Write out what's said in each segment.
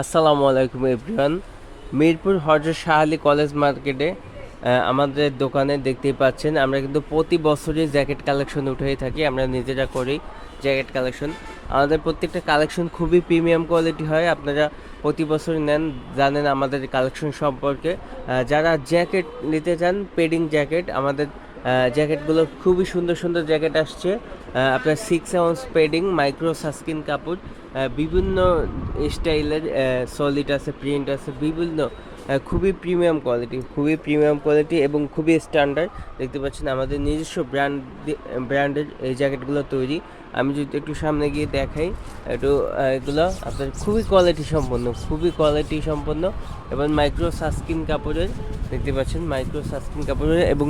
আসসালামু আলাইকুম এভরিওয়ান। মিরপুর হজরত শাহ আলী কলেজ মার্কেটে আমাদের দোকানে দেখতেই পাচ্ছেন, আমরা কিন্তু প্রতি বছরই জ্যাকেট কালেকশন উঠেই থাকি, আমরা নিজেরা করি জ্যাকেট কালেকশন। আমাদের প্রত্যেকটা কালেকশন খুবই প্রিমিয়াম কোয়ালিটি হয়, আপনারা প্রতি বছর নেন, জানেন আমাদের কালেকশন সম্পর্কে। যারা জ্যাকেট নিতে চান, পেডিং জ্যাকেট, আমাদের জ্যাকেটগুলো খুবই সুন্দর সুন্দর জ্যাকেট আসছে। আপনার সিক্স এমন স্প্রেডিং মাইক্রো সাস্কিন কাপড় বিভিন্ন স্টাইলের সলিড আছে প্রিন্ট আছে, বিভিন্ন খুবই প্রিমিয়াম কোয়ালিটি খুবই প্রিমিয়াম কোয়ালিটি এবং খুবই স্ট্যান্ডার্ড দেখতে পাচ্ছেন আমাদের নিজস্ব ব্র্যান্ড ব্র্যান্ডের এই জ্যাকেটগুলো তৈরি। আমি যদি একটু সামনে গিয়ে দেখাই, একটু এগুলো আপনার খুবই কোয়ালিটি সম্পন্ন, খুবই কোয়ালিটি সম্পন্ন এবং মাইক্রো সাস্কিন কাপড়ের, দেখতে পাচ্ছেন মাইক্রো সাস্কিন কাপড়ের এবং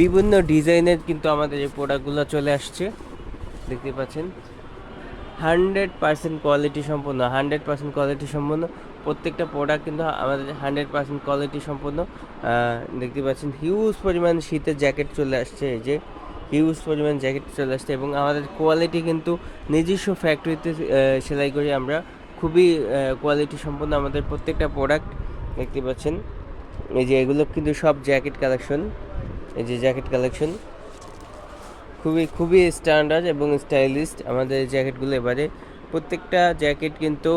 বিভিন্ন ডিজাইনের কিন্তু আমাদের এই প্রোডাক্টগুলো চলে আসছে। দেখতে পাচ্ছেন। হান্ড্রেড পার্সেন্ট কোয়ালিটি সম্পন্ন, হান্ড্রেড পার্সেন্ট কোয়ালিটি সম্পন্ন। প্রত্যেকটা প্রোডাক্ট কিন্তু আমাদের হান্ড্রেড পার্সেন্ট কোয়ালিটি সম্পন্ন। দেখতে পাচ্ছেন হিউজ পরিমাণ শীতের জ্যাকেট চলে আসছে এই যে হিউজ পরিমাণ জ্যাকেট চলে আসছে এবং আমাদের কোয়ালিটি কিন্তু নিজস্ব ফ্যাক্টরিতে সেলাই করি আমরা খুবই কোয়ালিটি সম্পন্ন আমাদের প্রত্যেকটা প্রোডাক্ট দেখতে পাচ্ছেন, এই যে এগুলো কিন্তু সব জ্যাকেট কালেকশন এই যে জ্যাকেট কালেকশন খুবই খুবই স্ট্যান্ডার্ড এবং স্টাইলিস্ট আমাদের জ্যাকেটগুলো এবারে। প্রত্যেকটা জ্যাকেট কিন্তু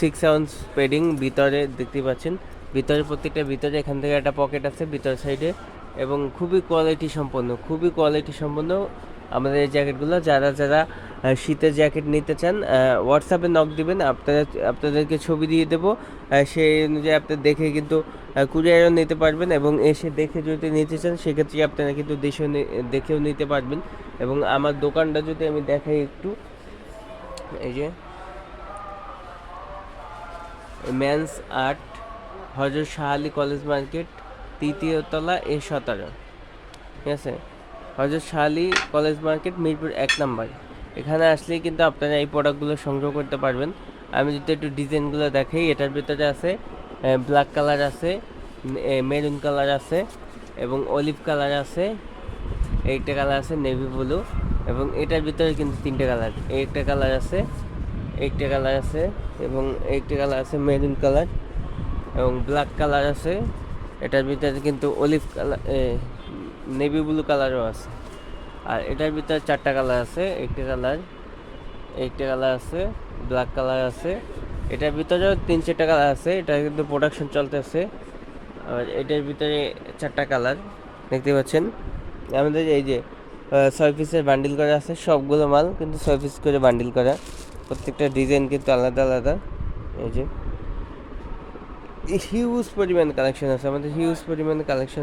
সিক্স আউন্স পেডিং ভিতরে দেখতে পাচ্ছেন। ভিতরে, প্রত্যেকটা ভিতরে এখান থেকে একটা পকেট আছে ভিতর সাইডে এবং খুবই কোয়ালিটি সম্পন্ন, খুবই কোয়ালিটি সম্পন্ন। আমাদের এই জ্যাকেটগুলো, যারা যারা শীতের জ্যাকেট নিতে চান হোয়াটসঅ্যাপে নক দিবেন আপনারা আপনাদেরকে ছবি দিয়ে দেবো। সেই অনুযায়ী আপনার দেখে কিন্তু কুরিয়ারও নিতে পারবেন এবং এসে দেখে যদি নিতে চান, সেক্ষেত্রে আপনারা কিন্তু দেশেও দেখেও নিতে পারবেন। এবং আমার দোকানটা যদি আমি দেখাই একটু, এই যে ম্যানস আর্ট হজরত শাহ আলী কলেজ মার্কেট, তৃতীয় তলা, এ সতেরো। ঠিক আছে? হজরত শাহ আলী কলেজ মার্কেট, মিরপুর এক নাম্বার। এখানে আসলেই কিন্তু আপনারা এই প্রোডাক্টগুলো সংগ্রহ করতে পারবেন। আমি যদি একটু ডিজাইনগুলো দেখাই, এটার ভিতরে আছে ব্ল্যাক কালার আছে মেরুন কালার আছে, এবং অলিভ কালার আছে, এইটা কালার আছে নেভি ব্লু এবং এটার ভিতরে কিন্তু তিনটে কালার একটা কালার আছে, একটা কালার আছে, এবং একটা কালার আছে মেরুন কালার এবং ব্ল্যাক কালার আছে, এটার ভিতরে কিন্তু অলিভ কালার নেভি ব্লু কালারও আছে। আর এটার ভিতরে চারটা কালার আছে, একটা কালার একটা কালার আছে ব্ল্যাক কালার আছে। এটার ভিতরেও তিন চারটা কালার আছে এটা কিন্তু প্রোডাকশন চলতেছে। আর এটার ভিতরে চারটা কালার দেখতে পাচ্ছেন? আমাদের এই যে ছয় পিসের বান্ডিল করা আছে, সবগুলো মাল কিন্তু ছয় পিস করে বান্ডিল করা। প্রত্যেকটা ডিজাইন কিন্তু আলাদা আলাদা। এই যে হিউজ পরিমাণ কালেকশন আছে। আমাদের হিউজ পরিমাণ কালেকশন